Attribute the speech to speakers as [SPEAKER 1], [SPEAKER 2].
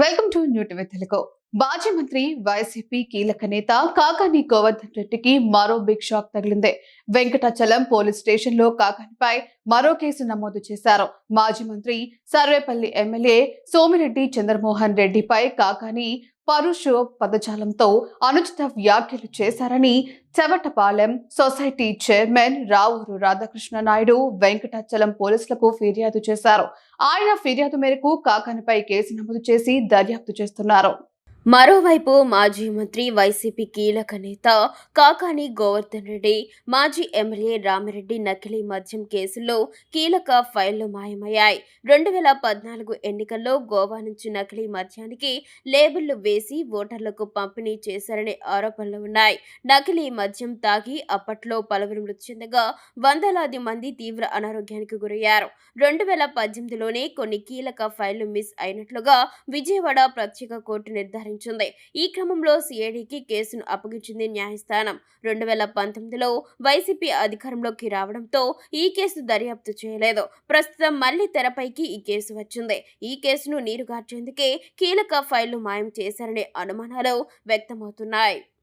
[SPEAKER 1] Welcome to new TV Telugu. మాజీ మంత్రి YCP కీలక నేత కాకాని గోవర్ధన్ రెడ్డికి మరో బిగ్ షాక్ తగిలింది. వెంకటాచలం పోలీస్ స్టేషన్లో కాకానిపై మరో కేసు నమోదు చేశారు. మాజీ మంత్రి సర్వేపల్లి ఎమ్మెల్యే సోమిరెడ్డి చంద్రమోహన్ రెడ్డిపై కాకాని పరుష పదజాలంతో అనుచిత వ్యాఖ్యలు చేశారని చెవటపాలెం సొసైటీ చైర్మన్ రావూరు రాధాకృష్ణ నాయుడు వెంకటాచలం పోలీసులకు ఫిర్యాదు చేశారు. ఆయన ఫిర్యాదు మేరకు కాకానిపై కేసు నమోదు చేసి దర్యాప్తు చేస్తున్నారు.
[SPEAKER 2] మరోవైపు మాజీ మంత్రి వైసీపీ కీలక నేత కాకాని గోవర్ధన్ రెడ్డి మాజీ ఎమ్మెల్యే రామిరెడ్డి నకిలీ మద్యం కేసులో కీలక ఫైళ్ళు మాయమయ్యాయి. రెండు వేల పద్నాలుగు ఎన్నికల్లో గోవా నుంచి నకిలీ మద్యానికి లేబుళ్ళు వేసి ఓటర్లకు పంపిణీ చేశారనే ఆరోపణలు ఉన్నాయి. నకిలీ మద్యం తాగి అప్పట్లో పలువురు మృతి చెందగా వందలాది మంది తీవ్ర అనారోగ్యానికి గురయ్యారు. రెండు వేల పద్దెనిమిదిలోనే కొన్ని కీలక ఫైళ్ళు మిస్ అయినట్లుగా విజయవాడ ప్రత్యేక కోర్టు నిర్ధారించింది ఈ క్రమంలో సిఐడికి కేసును అప్పగించింది న్యాయస్థానం. రెండు వేల పంతొమ్మిదిలో వైసీపీ అధికారంలోకి రావడంతో ఈ కేసు దర్యాప్తు చేయలేదు. ప్రస్తుతం మళ్ళీ తెరపైకి ఈ కేసు వచ్చింది. ఈ కేసును నీరుగార్చేందుకే కీలక ఫైళ్ళు మాయం చేశారనే అనుమానాలు వ్యక్తమవుతున్నాయి.